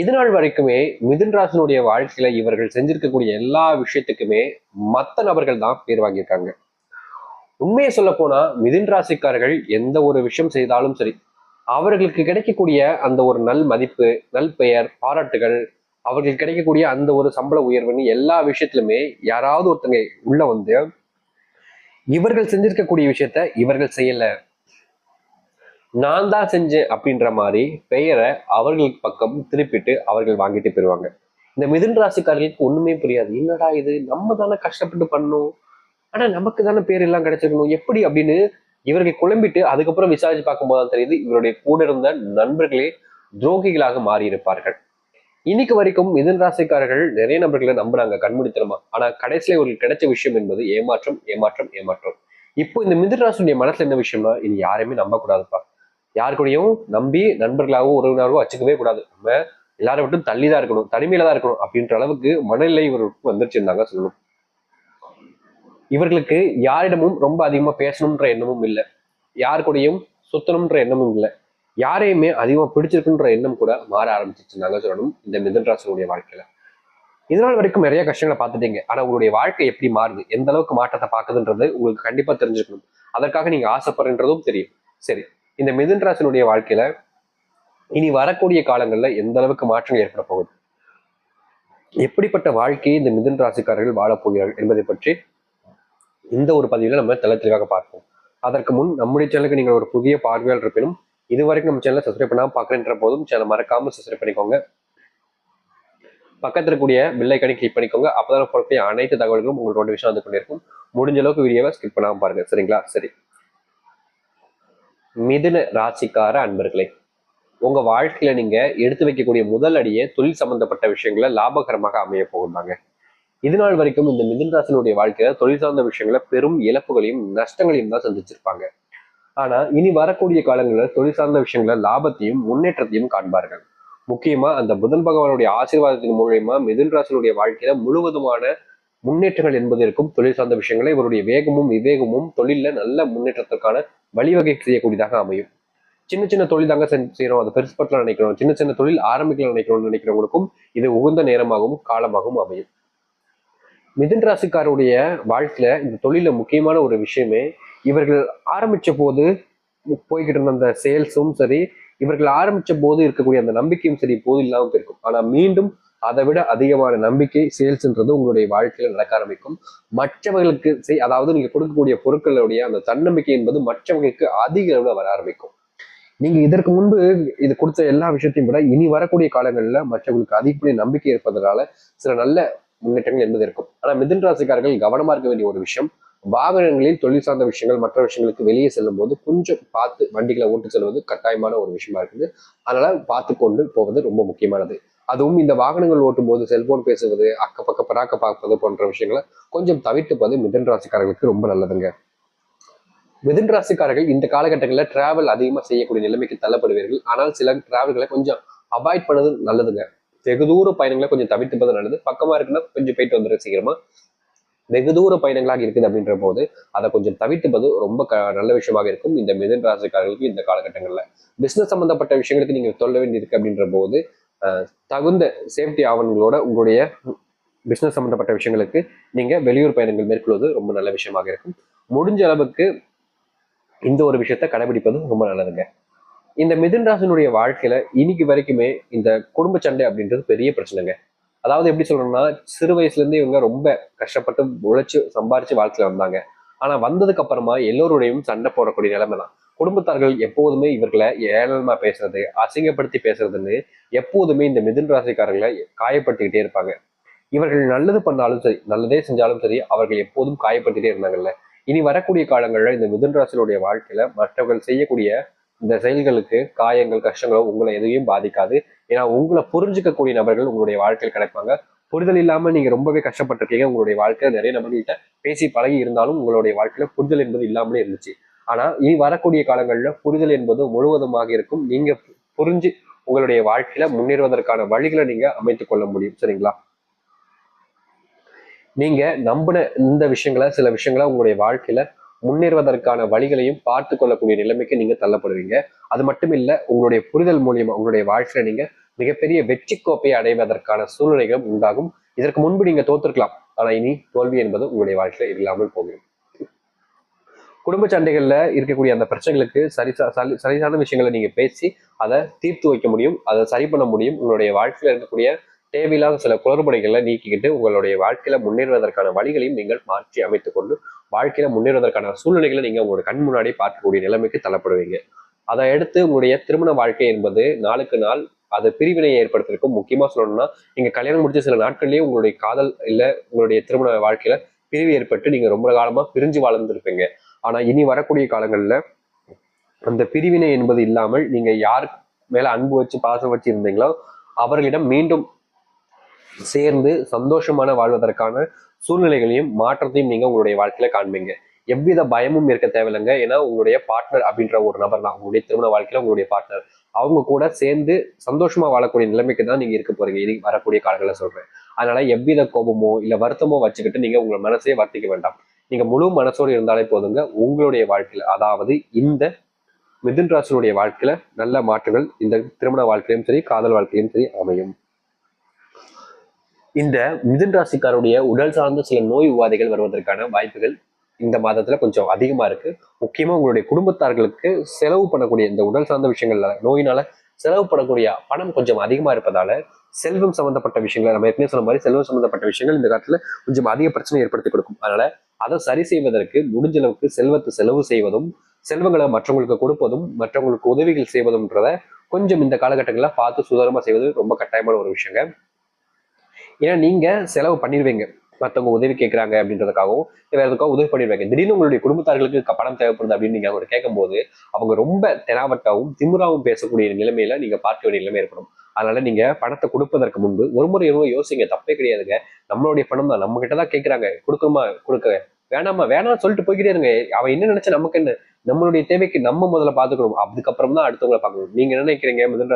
இது நாள் வரைக்குமே மிதுன் ராசினுடைய வாழ்க்கையில இவர்கள் செஞ்சிருக்கக்கூடிய எல்லா விஷயத்துக்குமே மற்ற நபர்கள் தான் பேர் வாங்கியிருக்காங்க. உண்மையை சொல்ல போனா மிதுன் ராசிக்காரர்கள் எந்த ஒரு விஷயம் செய்தாலும் சரி அவர்களுக்கு கிடைக்கக்கூடிய அந்த ஒரு நல் மதிப்பு நல் பெயர் பாராட்டுகள் அவர்களுக்கு கிடைக்கக்கூடிய அந்த ஒரு சம்பள உயர்வுன்னு எல்லா விஷயத்திலுமே யாராவது ஒருத்தங்க உள்ள வந்து இவர்கள் செஞ்சிருக்கக்கூடிய விஷயத்த இவர்கள் செய்யலை. நான் தான் செஞ்சேன் அப்படின்ற மாதிரி பெயரை அவர்களுக்கு பக்கம் திருப்பிட்டு அவர்கள் வாங்கிட்டு போயிடுவாங்க இந்த மிதுன் ராசிக்காரர்களுக்கு ஒண்ணுமே புரியாது. என்னடா இது? நம்ம தானே கஷ்டப்பட்டு பண்ணோம். ஆனா நமக்கு தானே பேர் எல்லாம் கிடைச்சிருக்கணும். எப்படி அப்படின்னு இவர்கள் குழம்பிட்டு அதுக்கப்புறம் விசாரிச்சு பார்க்கும்போது தான் தெரியுது இவருடைய கூட இருந்த நண்பர்களே துரோகிகளாக மாறி இருப்பார்கள் இன்னைக்கு வரைக்கும் மிதன் ராசிக்காரர்கள் நிறைய நபர்களை நம்புறாங்க கண்மூடித்தனமா. ஆனா கடைசியில இவர்களுக்கு கிடைச்ச விஷயம் என்பது ஏமாற்றம் ஏமாற்றம் ஏமாற்றம். இப்போ இந்த மிதன் ராசியுடைய மனசுல என்ன விஷயம்னா இது யாரையுமே நம்பக்கூடாதுப்பா. யார் கூடயும் நம்பி நண்பர்களாகவும் உறவினராகவும் வச்சுக்கவே கூடாது. நம்ம எல்லாரும் மட்டும் தள்ளி தான் இருக்கணும் தனிமையில தான் இருக்கணும் அப்படின்ற அளவுக்கு மனநிலை இவருக்கு வந்துருச்சுருந்தாங்க சொல்லணும். இவர்களுக்கு யாரிடமும் ரொம்ப அதிகமா பேசணுன்ற எண்ணமும் இல்லை. யார் கூடயும் சுத்தணும்ன்ற எண்ணமும் இல்லை. யாரையுமே அதிகமா பிடிச்சிருக்குன்ற எண்ணம் கூட மாற ஆரம்பிச்சிருந்தாங்க சொல்லணும் இந்த மிதன் ராசினுடைய வாழ்க்கையில. இதனால் வரைக்கும் நிறைய கஷ்டங்களை பார்த்துட்டீங்க. ஆனா உங்களுடைய வாழ்க்கை எப்படி மாறுது? எந்த அளவுக்கு மாற்றத்தை பார்க்குதுன்றது உங்களுக்கு கண்டிப்பா தெரிஞ்சுக்கணும். அதற்காக நீங்க ஆசைப்படுறதும் தெரியும். சரி. இந்த மிதுன் ராசினுடைய வாழ்க்கையில இனி வரக்கூடிய காலங்களில் எந்த அளவுக்கு மாற்றங்கள் ஏற்பட போகுது? எப்படிப்பட்ட வாழ்க்கையை இந்த மிதுன் ராசிக்காரர்கள் வாழப் போகிறார்கள் என்பதை பற்றி இந்த ஒரு பதிவில் நம்ம தெல தெளிவாக பார்ப்போம். அதற்கு முன் நம்முடைய சேனலுக்கு நீங்கள் ஒரு புதிய பார்வையாளர் இருப்பினும் இது வரைக்கும் நம்ம சேனலை சப்ஸ்கிரைப் பண்ணாமல் பார்க்குறேன்ற போதும் சேனல் மறக்காமல் சப்ஸ்கிரைப் பண்ணிக்கோங்க. பக்கத்தில் இருக்கக்கூடிய பில்லைக்கனை கிளிக் பண்ணிக்கோங்க. அப்போதான் போடக்கூடிய அனைத்து தகவல்களும் உங்களோட விஷயம் வந்து கொண்டிருக்கும் முடிஞ்ச அளவுக்கு வீடியோவை ஸ்கிப் பண்ணாமல் பாருங்கள் சரிங்களா? சரி. மிதுன ராசிக்கார அன்பர்களே உங்க வாழ்க்கையில நீங்க எடுத்து வைக்கக்கூடிய முதல் அடியே தொழில் சம்பந்தப்பட்ட விஷயங்களை லாபகரமாக அமைய போகுதாங்க இது நாள் வரைக்கும் இந்த மிதுன் ராசினுடைய வாழ்க்கையில தொழில் சார்ந்த விஷயங்களை பெரும் இழப்புகளையும் நஷ்டங்களையும் தான் சந்திச்சிருப்பாங்க. ஆனா இனி வரக்கூடிய காலங்களில் தொழில் சார்ந்த விஷயங்கள லாபத்தையும் முன்னேற்றத்தையும் காண்பார்கள். முக்கியமா அந்த புதன் பகவானுடைய ஆசீர்வாதத்தின் மூலயமா மிதுன் ராசினுடைய வாழ்க்கையில முழுவதுமான முன்னேற்றங்கள் என்பது இருக்கும். தொழில் சார்ந்த விஷயங்களை இவருடைய வேகமும் விவேகமும் தொழிலில் நல்ல முன்னேற்றத்திற்கான வழிவகை செய்யக்கூடியதாக அமையும். சின்ன சின்ன தொழில் தாங்க செய்யறோம் அதை பெருசுப்பட்டலாம் நினைக்கிறோம். சின்ன சின்ன தொழில் ஆரம்பிக்கலாம் நினைக்கிறோம் நினைக்கிறவங்களுக்கும் இது உகந்த நேரமாகவும் காலமாகவும் அமையும். மிதன் ராசிக்காருடைய வாழ்க்கையில இந்த தொழில முக்கியமான ஒரு விஷயமே இவர்கள் ஆரம்பிச்ச போது போய்கிட்டு இருந்த அந்த சேல்ஸும் சரி இவர்கள் ஆரம்பிச்ச போது இருக்கக்கூடிய அந்த நம்பிக்கையும் சரி போது இல்லாமல் இருக்கும் ஆனா மீண்டும் அதை விட அதிகமான நம்பிக்கை சேல்ஸ்ன்றது உங்களுடைய வாழ்க்கையில் நடக்க ஆரம்பிக்கும். மற்றவர்களுக்கு செய் அதாவது நீங்க கொடுக்கக்கூடிய பொருட்களுடைய அந்த தன்னம்பிக்கை என்பது மற்றவர்களுக்கு அதிக அளவில் வர ஆரம்பிக்கும். நீங்க இதற்கு முன்பு இது கொடுத்த எல்லா விஷயத்தையும் விட இனி வரக்கூடிய காலங்களில் மற்றவர்களுக்கு அதிகப்படிய நம்பிக்கை இருப்பதனால சில நல்ல முன்னேற்றங்கள் என்பது இருக்கும். ஆனா மிதுன் ராசிக்காரர்கள் கவனமா இருக்க வேண்டிய ஒரு விஷயம் வாகனங்களில் தொழில் சார்ந்த விஷயங்கள் மற்ற விஷயங்களுக்கு வெளியே செல்லும் போது கொஞ்சம் பார்த்து வண்டிகளை ஓட்டு செல்வது கட்டாயமான ஒரு விஷயமா இருக்குது. அதனால பார்த்து கொண்டு போவது ரொம்ப முக்கியமானது. அதுவும் இந்த வாகனங்கள் ஓட்டும் போது செல்போன் பேசுவது அக்கப்பக்க பராக்க பார்ப்பது போன்ற விஷயங்களை கொஞ்சம் தவிர்த்துப்பது மிதன் ராசிக்காரர்களுக்கு ரொம்ப நல்லதுங்க. மிதன் ராசிக்காரர்கள் இந்த காலகட்டங்களில் டிராவல் அதிகமாக செய்யக்கூடிய நிலைமைக்கு தள்ளப்படுவீர்கள். ஆனால் சில டிராவல்களை கொஞ்சம் அவாய்ட் பண்ணது நல்லதுங்க. வெகு தூர பயணங்களை கொஞ்சம் தவிர்த்துப்பது நல்லது. பக்கமா இருக்குன்னா கொஞ்சம் போயிட்டு வந்துடுற சீக்கிரமா. வெகு தூர பயணங்களாக இருக்குது அப்படின்ற போது அதை கொஞ்சம் தவிர்த்துப்பது ரொம்ப க நல்ல விஷயமாக இருக்கும். இந்த மிதன் ராசிக்காரர்களுக்கு இந்த காலகட்டங்களில். பிஸ்னஸ் சம்பந்தப்பட்ட விஷயங்களுக்கு நீங்கள் சொல்ல வேண்டியிருக்கு அப்படின்ற போது தகுந்த சேஃப்டி ஆவணங்களோட உங்களுடைய பிசினஸ் சம்மந்தப்பட்ட விஷயங்களுக்கு நீங்க வெளியூர் பயணங்கள் மேற்கொள்வது ரொம்ப நல்ல விஷயமாக இருக்கும். முடிஞ்ச அளவுக்கு இந்த ஒரு விஷயத்த கடைபிடிப்பது ரொம்ப நல்லதுங்க. இந்த மிதுன் ராசினுடைய வாழ்க்கையில இன்னைக்கு வரைக்குமே இந்த குடும்ப சண்டை அப்படின்றது பெரிய பிரச்சனைங்க. அதாவது எப்படி சொல்றோம்னா சிறு வயசுல இருந்து இவங்க ரொம்ப கஷ்டப்பட்டு உழைச்சு சம்பாரிச்சு வாழ்க்கையில வந்தாங்க. ஆனா வந்ததுக்கு அப்புறமா எல்லோருடையும் சண்டை போடக்கூடிய நிலைமை தான் குடும்பத்தார்கள் எப்போதுமே இவர்களை ஏளனமா பேசுறது அசிங்கப்படுத்தி பேசுறதுன்னு எப்போதுமே இந்த மிதுன் ராசிக்காரர்களை காயப்படுத்திக்கிட்டே இருப்பாங்க. இவர்கள் நல்லது பண்ணாலும் சரி நல்லதே செஞ்சாலும் சரி அவர்கள் எப்போதும் காயப்படுத்திட்டே இருந்தாங்கல்ல. இனி வரக்கூடிய காலங்களில் இந்த மிதுன் ராசிகளுடைய வாழ்க்கையில மற்றவர்கள் செய்யக்கூடிய இந்த செயல்களுக்கு காயங்கள் கஷ்டங்களோ உங்களை எதையும் பாதிக்காது. ஏன்னா உங்களை புரிஞ்சுக்கக்கூடிய நபர்கள் உங்களுடைய வாழ்க்கையில் கிடைப்பாங்க. புரிதல் இல்லாம நீங்க ரொம்பவே கஷ்டப்பட்டிருக்கீங்க. உங்களுடைய வாழ்க்கையில நிறைய நபர்கள்ட்ட பேசி பழகி இருந்தாலும் உங்களுடைய வாழ்க்கையில புரிதல் என்பது இல்லாமலே இருந்துச்சு. ஆனா இனி வரக்கூடிய காலங்களில் புரிதல் என்பது முழுவதுமாக இருக்கும். நீங்க புரிஞ்சு உங்களுடைய வாழ்க்கையில முன்னேறுவதற்கான வழிகளை நீங்க அமைத்துக் கொள்ள முடியும். சரிங்களா? நீங்க நம்பின இந்த விஷயங்களை சில விஷயங்களை உங்களுடைய வாழ்க்கையில முன்னேறுவதற்கான வழிகளையும் பார்த்து கொள்ளக்கூடிய நிலைமைக்கு நீங்க தள்ளப்படுவீங்க. அது மட்டும் இல்ல உங்களுடைய புரிதல் மூலியமா உங்களுடைய வாழ்க்கையில நீங்க மிகப்பெரிய வெற்றி கோப்பையை அடைவதற்கான சூழ்நிலைகளும் உண்டாகும். இதற்கு முன்பு நீங்க தோத்திருக்கலாம். ஆனா இனி தோல்வி என்பது உங்களுடைய வாழ்க்கையில இல்லாமல் போகும். குடும்ப சண்டைகளில் இருக்கக்கூடிய அந்த பிரச்சனைகளுக்கு சரி சரி- சரியான விஷயங்களை நீங்கள் பேசி அதை தீர்த்து வைக்க முடியும் அதை சரி பண்ண முடியும். உங்களுடைய வாழ்க்கையில் இருக்கக்கூடிய தேவையில்லாத சில குளறுபடிகளை நீக்கிக்கிட்டு உங்களுடைய வாழ்க்கையில முன்னேறுவதற்கான வழிகளையும் நீங்கள் மாற்றி அமைத்து கொண்டு வாழ்க்கையில முன்னேறுவதற்கான சூழ்நிலைகளை நீங்க உங்களோட கண் முன்னாடி பார்க்கக்கூடிய நிலைமைக்கு தள்ளப்படுவீங்க. அதை அடுத்து உங்களுடைய திருமண வாழ்க்கை என்பது நாளுக்கு நாள் அது பிரிவினை ஏற்படுத்திருக்கும் முக்கியமா சொல்லணும்னா நீங்க கல்யாணம் முடிச்ச சில நாட்கள்லயே உங்களுடைய காதல் இல்ல உங்களுடைய திருமண வாழ்க்கையில பிரிவு ஏற்பட்டு நீங்க ரொம்ப காலமா பிரிஞ்சு வாழ்ந்துருப்பீங்க. ஆனா இனி வரக்கூடிய காலங்கள்ல அந்த பிரிவினை என்பது இல்லாமல் நீங்க யார் மேல அன்பு வச்சு பாசம் வச்சு இருந்தீங்களோ அவர்களிடம் மீண்டும் சேர்ந்து சந்தோஷமான வாழ்வதற்கான சூழ்நிலைகளையும் மாற்றத்தையும் நீங்க உங்களுடைய வாழ்க்கையில காண்பீங்க. எவ்வித பயமும் இருக்க தேவையில்லைங்க. ஏன்னா உங்களுடைய பார்ட்னர் அப்படின்ற ஒரு நபர் தான். உங்களுடைய திருமண வாழ்க்கையில உங்களுடைய பார்ட்னர் அவங்க கூட சேர்ந்து சந்தோஷமா வாழக்கூடிய நிலைமைக்கு தான் நீங்க இருக்க போறீங்க. இனி வரக்கூடிய காலங்களில் சொல்றேன். அதனால எவ்வித கோபமோ இல்ல வருத்தமோ வச்சுக்கிட்டு நீங்க உங்க மனசையே வருத்திக்க வேண்டாம். நீங்க முழு மனசோடு இருந்தாலே போதுங்க. உங்களுடைய வாழ்க்கையில அதாவது இந்த மிதுன் ராசினுடைய வாழ்க்கையில நல்ல மாற்றங்கள் இந்த திருமண வாழ்க்கையிலும் சரி காதல் வாழ்க்கையிலும் சரி அமையும். இந்த மிதுன் ராசிக்காருடைய உடல் சார்ந்த சில நோய் உபாதைகள் வருவதற்கான வாய்ப்புகள் இந்த மாதத்துல கொஞ்சம் அதிகமா இருக்கு. முக்கியமா உங்களுடைய குடும்பத்தார்களுக்கு செலவு பண்ணக்கூடிய இந்த உடல் சார்ந்த விஷயங்கள்ல நோயினால செலவு பண்ணக்கூடிய பணம் கொஞ்சம் அதிகமா இருப்பதால செல்வம் சம்பந்தப்பட்ட விஷயங்கள் நம்ம ஏற்கனவே சொன்ன மாதிரி செல்வம் சம்பந்தப்பட்ட விஷயங்கள் இந்த காலத்துல கொஞ்சம் அதிக பிரச்சனை ஏற்படுத்தி கொடுக்கும். அதனால அதை சரி செய்வதற்கு முடிஞ்ச அளவுக்கு செல்வத்தை செலவு செய்வதும் செல்வங்களை மற்றவங்களுக்கு கொடுப்பதும் மற்றவங்களுக்கு உதவிகள் செய்வதும்ன்றத கொஞ்சம் இந்த காலகட்டங்களில் பார்த்து சுதாரமாக செய்வது ரொம்ப கட்டாயமான ஒரு விஷயங்க. ஏன்னா நீங்கள் செலவு பண்ணிடுவீங்க மற்றவங்க உதவி கேட்குறாங்க அப்படின்றதுக்காகவும் வேற எதுக்காக உதவி பண்ணிடுவாங்க திடீர்னு உங்களுடைய குடும்பத்தார்களுக்கு பணம் தேவைப்படுது அப்படின்னு நீங்கள் அவங்க கேட்கும்போது அவங்க ரொம்ப தெனாவட்டாவும் திமுறாவும் பேசக்கூடிய நிலைமையில நீங்கள் பார்க்க வேண்டிய நிலைமை ஏற்படும். அதனால நீங்க பணத்தை கொடுப்பதற்கு முன்பு ஒரு முறை இருமுறை யோசிங்க. தப்பே கிடையாதுங்க. நம்மளுடைய பணம் தான். நம்ம கிட்ட தான் கேட்கறாங்க. கொடுக்கணுமா? கொடுக்க வேணாமா வேணாம்னு சொல்லிட்டு போய்கிட்டே இருங்க. அவன் என்ன நினைச்சா நமக்கு என்ன? நம்மளுடைய தேவைக்கு நம்ம முதல்ல பாத்துக்கணும் அதுக்கப்புறம் தான் அடுத்தவங்களை பார்க்கணும். நீங்க என்ன நினைக்கிறீங்க மிதன்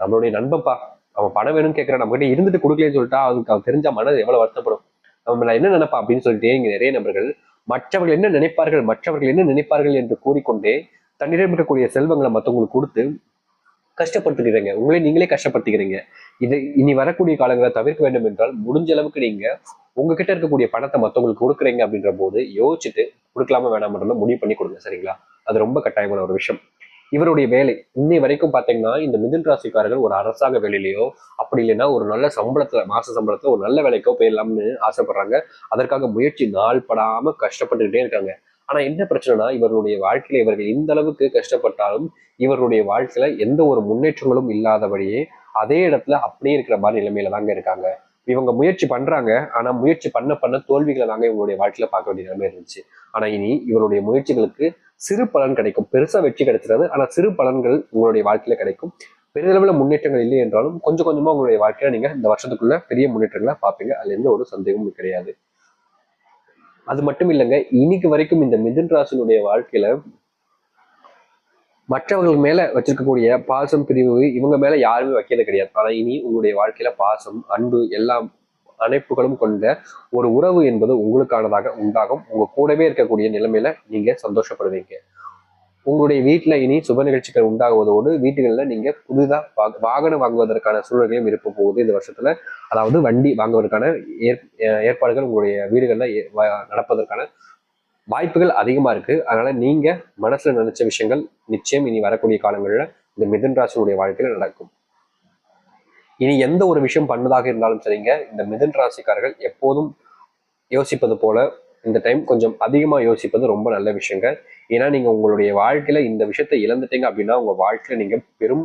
நம்மளுடைய நண்பப்பா அவன் பணம் வேணும்னு கேட்கறான். நம்ம கிட்ட இருந்துட்டு கொடுக்கலன்னு சொல்லிட்டா அதுக்கு அவன் தெரிஞ்ச மனது எவ்வளவு வருத்தப்படும்? நம்ம என்ன நினைப்பா அப்படின்னு சொல்லிட்டு இங்க நிறைய நபர்கள் மற்றவர்கள் என்ன நினைப்பார்கள் மற்றவர்கள் என்ன நினைப்பார்கள் என்று கூறிக்கொண்டே தன்னிடம் இருக்கக்கூடிய செல்வங்களை மற்றவங்களுக்கு கொடுத்து கஷ்டப்படுத்துக்கிறீங்க. உங்களை நீங்களே கஷ்டப்படுத்திக்கிறீங்க. இது இனி வரக்கூடிய காலங்களை தவிர்க்க வேண்டும் என்றால் முடிஞ்ச அளவுக்கு நீங்க உங்ககிட்ட இருக்கக்கூடிய பணத்தை மற்றவங்களுக்கு கொடுக்குறீங்க அப்படின்ற போது யோசிச்சுட்டு கொடுக்கலாமா வேணாமன்றதை முடிவு பண்ணி கொடுங்க சரிங்களா? அது ரொம்ப கட்டாயமான ஒரு விஷயம். இவருடைய வேலை இன்னை வரைக்கும் பாத்தீங்கன்னா இந்த மிதில் ராசிக்காரர்கள் ஒரு அரசாங்க வேலையிலையோ அப்படி இல்லைன்னா ஒரு நல்ல சம்பளத்துல மாச சம்பளத்துல ஒரு நல்ல வேலைக்கோ போயிடலாம்னு ஆசைப்படுறாங்க. அதற்காக முயற்சி நாள் படாம கஷ்டப்பட்டுக்கிட்டே இருக்காங்க. ஆனா என்ன பிரச்சனைனா இவர்களுடைய வாழ்க்கையில இவர்கள் இந்த அளவுக்கு கஷ்டப்பட்டாலும் இவர்களுடைய வாழ்க்கையில எந்த ஒரு முன்னேற்றங்களும் இல்லாதபடியே அதே இடத்துல அப்படியே இருக்கிற மாதிரி நிலைமையில தாங்க இருக்காங்க. இவங்க முயற்சி பண்றாங்க ஆனா முயற்சி பண்ண பண்ண தோல்விகளை தாங்க இவங்களுடைய வாழ்க்கையில பார்க்க வேண்டிய நிலைமை இருந்துச்சு. ஆனா இனி இவருடைய முயற்சிகளுக்கு சிறு பலன் கிடைக்கும். பெருசா வெற்றி கிடைச்சிடாது ஆனா சிறு பலன்கள் உங்களுடைய வாழ்க்கையில கிடைக்கும். பெரிதளவில் முன்னேற்றங்கள் இல்லை என்றாலும் கொஞ்சம் கொஞ்சமா உங்களுடைய வாழ்க்கையில நீங்க இந்த வருஷத்துக்குள்ள பெரிய முன்னேற்றங்களை பார்ப்பீங்க. அதுல எந்த ஒரு சந்தேகமும் கிடையாது. அது மட்டும் இல்லைங்க இன்னைக்கு வரைக்கும் இந்த மிதுன் ராசினுடைய வாழ்க்கையில மற்றவர்கள் மேல வச்சிருக்கக்கூடிய பாசம் பிரிவு இவங்க மேல யாருமே வைக்கிறது கிடையாது. ஆனா இனி உங்களுடைய வாழ்க்கையில பாசம் அன்பு எல்லாம் அணைப்புகளும் கொண்ட ஒரு உறவு என்பது உங்களுக்கானதாக உண்டாகும். உங்க கூடவே இருக்கக்கூடிய நிலைமையில நீங்க சந்தோஷப்படுவீங்க. உங்களுடைய வீட்டுல இனி சுப நிகழ்ச்சிகள் உண்டாகுவதோடு வீட்டுகளில் நீங்க புதிதாக வாகனம் வாங்குவதற்கான சூழ்நிலையும் இருக்க போகுது இந்த வருஷத்துல. அதாவது வண்டி வாங்குவதற்கான ஏற்- ஏற்பாடுகள் உங்களுடைய வீடுகள்ல ஏ- நடப்பதற்கான வாய்ப்புகள் அதிகமா இருக்கு. அதனால நீங்க மனசுல நினைச்ச விஷயங்கள் நிச்சயம் இனி வரக்கூடிய காலங்களில் இந்த மிதுன் ராசியுடைய வாழ்க்கையில் நடக்கும். இனி எந்த ஒரு விஷயம் பண்ணதாக இருந்தாலும் சரிங்க இந்த மிதன் ராசிக்காரர்கள் எப்போதும் யோசிப்பது போல இந்த டைம் கொஞ்சம் அதிகமாக யோசிப்பது ரொம்ப நல்ல விஷயங்க. ஏன்னா நீங்கள் உங்களுடைய வாழ்க்கையில் இந்த விஷயத்தை இழந்துட்டீங்க அப்படின்னா உங்கள் வாழ்க்கையில் நீங்கள் பெரும்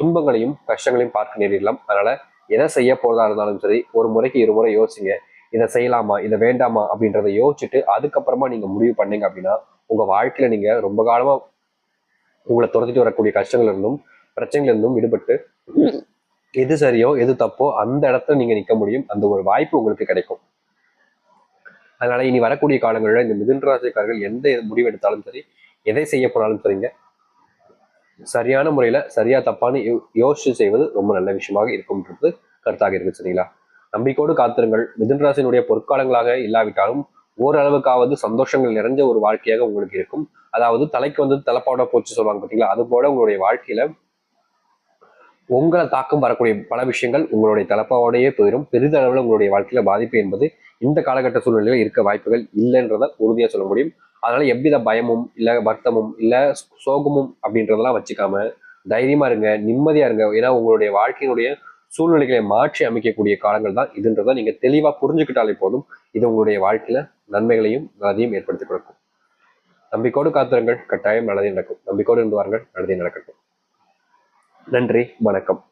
துன்பங்களையும் கஷ்டங்களையும் பார்க்க நேரிடலாம். அதனால் எதை செய்ய போகிறதா இருந்தாலும் சரி ஒரு முறைக்கு இருமுறை யோசிங்க. இதை செய்யலாமா? இதை வேண்டாமா? அப்படின்றத யோசிச்சுட்டு அதுக்கப்புறமா நீங்கள் முடிவு பண்ணீங்க அப்படின்னா உங்கள் வாழ்க்கையில் நீங்கள் ரொம்ப காலமாக உங்களை துரத்திட்டு வரக்கூடிய கஷ்டங்கள் இருந்தும் பிரச்சனைகள் இருந்தும் விடுபட்டு எது சரியோ எது தப்போ அந்த இடத்துல நீங்கள் நிற்க முடியும். அந்த ஒரு வாய்ப்பு உங்களுக்கு கிடைக்கும். அதனால இனி வரக்கூடிய காலங்களில் இந்த மிதுன் ராசிக்காரர்கள் எந்த முடிவு எடுத்தாலும் சரி எதை செய்ய போனாலும் சரிங்க. சரியான முறையில சரியா தப்பான்னு யோ- யோசிச்சு செய்வது ரொம்ப நல்ல விஷயமாக இருக்கும்ன்றது கருத்தாக இருக்கு சரிங்களா? நம்பிக்கையோடு காத்திருங்கள். மிதுன் ராசியினுடைய பொற்காலங்களாக இல்லாவிட்டாலும் ஓரளவுக்காவது சந்தோஷங்கள் நிறைஞ்ச ஒரு வாழ்க்கையாக உங்களுக்கு இருக்கும். அதாவது தலைக்கு வந்து தலைப்பாவோட போச்சு சொல்லுவாங்க பார்த்தீங்களா அது போல உங்களுடைய வாழ்க்கையில உங்களை தாக்கம் வரக்கூடிய பல விஷயங்கள் உங்களுடைய தலைப்பாவோடையே போயிடும் பெரிதளவில் உங்களுடைய வாழ்க்கையில பாதிப்பு என்பது இந்த காலகட்ட சூழ்நிலையில இருக்க வாய்ப்புகள் இல்லைன்றத உறுதியாக சொல்ல முடியும். அதனால எவ்வித பயமும் இல்லை வருத்தமும் இல்லை சோகமும் அப்படின்றதெல்லாம் வச்சுக்காம தைரியமா இருங்க நிம்மதியா இருங்க. ஏன்னா உங்களுடைய வாழ்க்கையினுடைய சூழ்நிலைகளை மாற்றி அமைக்கக்கூடிய காலங்கள் தான் இதுன்றதை நீங்க தெளிவா புரிஞ்சுக்கிட்டாலே போதும். இது உங்களுடைய வாழ்க்கையில நன்மைகளையும் நல்லதையும் ஏற்படுத்தி கொடுக்கும். நம்பிக்கோடு காத்திரங்கள். கட்டாயம் நல்லதே நடக்கும். நம்பிக்கோடு இருந்து வாருங்கள். நல்லதே நடக்கட்டும். நன்றி. வணக்கம்.